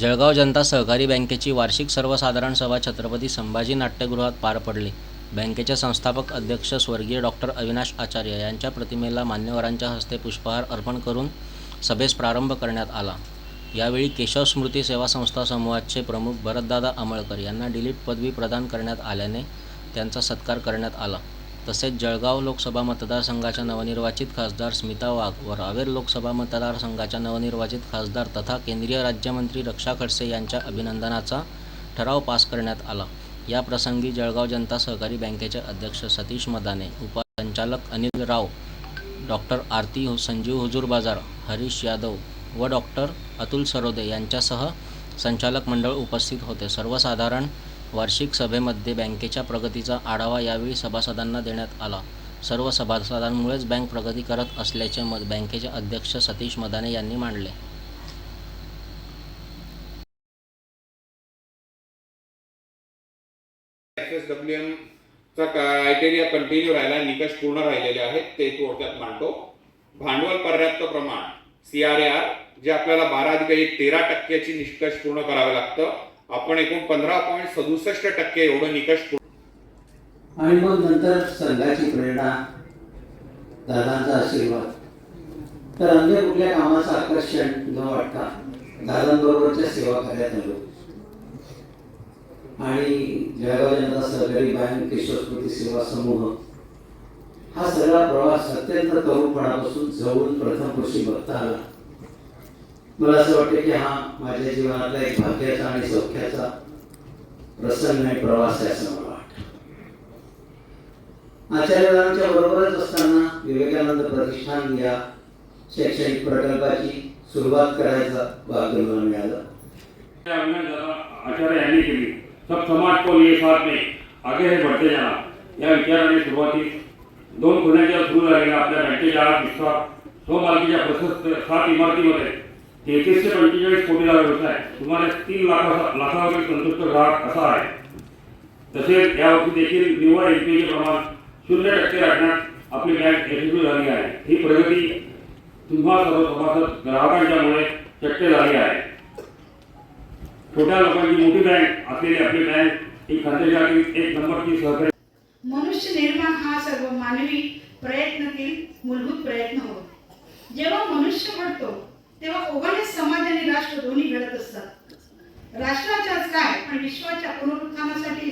जळगाव जनता सहकारी बँकेची वार्षिक सर्वसाधारण सभा छत्रपती संभाजी नाट्यगृहात पार पडली. बँकेचे संस्थापक अध्यक्ष स्वर्गीय डॉक्टर अविनाश आचार्य यांच्या प्रतिमेला मान्यवरांच्या हस्ते पुष्पहार अर्पण करून सभेस प्रारंभ करण्यात आला. यावेळी केशव स्मृती सेवा संस्था समूहाचे प्रमुख भरतदादा अमळकर यांना डिलीट पदवी प्रदान करण्यात आल्याने त्यांचा सत्कार करण्यात आला. तसेच जळगाव लोकसभा मतदारसंघाच्या नवनिर्वाचित खासदार स्मिता वाघ व रावेर लोकसभा मतदारसंघाच्या नवनिर्वाचित खासदार तथा केंद्रीय राज्यमंत्री रक्षा खडसे यांच्या अभिनंदनाचा ठराव पास करण्यात आला. या प्रसंगी जळगाव जनता सहकारी बँकेचे अध्यक्ष सतीश मदाने उपसंचालक अनिल राव डॉक्टर आरती संजीव हुजूर बाजार हरीश यादव व डॉक्टर अतुल सरोदे यांच्यासह संचालक मंडळ उपस्थित होते. सर्वसाधारण वार्षिक सभेमध्ये बँकेच्या प्रगतीचा आढावा यावेळी सभासदांना देण्यात आला. सर्व सभासदांमुळेच बँक प्रगती करत असल्याचे मत बँकेचे अध्यक्ष सतीश मदाने यांनी मांडले. चा क्रायटेरिया कंटिन्यू राहिला निकष पूर्ण राहिलेले आहेत ते थोडक्यात मांडतो भांडवल पर्याप्त प्रमाण C R A R J आपल्याला बारा अधिक एक तेरा टक्क्याची निष्कर्ष पूर्ण करावं लागतं. आपण एकूण पंधरा पॉईंट सदुसष्ट टक्के एवढं निकष आणि मग नंतर संघाची प्रेरणा दादांचा आशीर्वाद. तर अन्य कुठल्या कामाचं आकर्षण न वाटता दादांबरोबरच्या सेवा कार्यात आलो. आणि जळगाव जनता सहकारी बँक केशवस्मृती सेवा समूह हा सगळा प्रवास अत्यंत तरुणपणापासून जवळून प्रथम वर्षी बघता आला. मला असं वाटतं की हा माझ्या जीवनातला एक भाग्याचा आणि सौख्याचा प्रसंग आणि प्रवास आहे असं मला वाटतं. आचार्यदारांच्या बरोबरच असताना विवेकानंद प्रतिष्ठान या शैक्षणिक प्रकल्पाची सुरुवात करायचा भाग्य मला मिळालं आचार्य यांनी केली. सब समाज को लिए साथ में आगे हे, बढ़ते जाणार या विचाराने सुरुवातीस दोन खोल्याच्या सुरू झालेल्या आपल्या बँकेच्या आत हिस्सा स्वमालकीच्या प्रशस्त सात इमारतीमध्ये तेहतीसशे पंचेचाळीस कोटीचा व्यवसाय सुमारे तीन लाखा लाखावर संतुष्ट ग्राहक असा आहे. तसेच यावर्षी देखील निव्वळ एनपीचे प्रमाण शून्य टक्के राखण्यात आपली बँक यशस्वी झाली आहे. ही प्रगती तुम्हा सर्व सभासद ग्राहकांच्यामुळे शक्य झाली आहे. छोट्या लोकांची मोठी बँक असलेली आपली बँक ही खात्याच्या एक नंबरची सहकारी मनुष्य निर्माण हा सर्व मानवी प्रयत्नातील मूलभूत प्रयत्न होय. जेव्हा मनुष्य घडतो तेव्हा ओव्हरलेस समाज आणि राष्ट्र दोन्ही घडत असतात. राष्ट्राच्याच काय पण विश्वाच्या पुनरुत्थानासाठी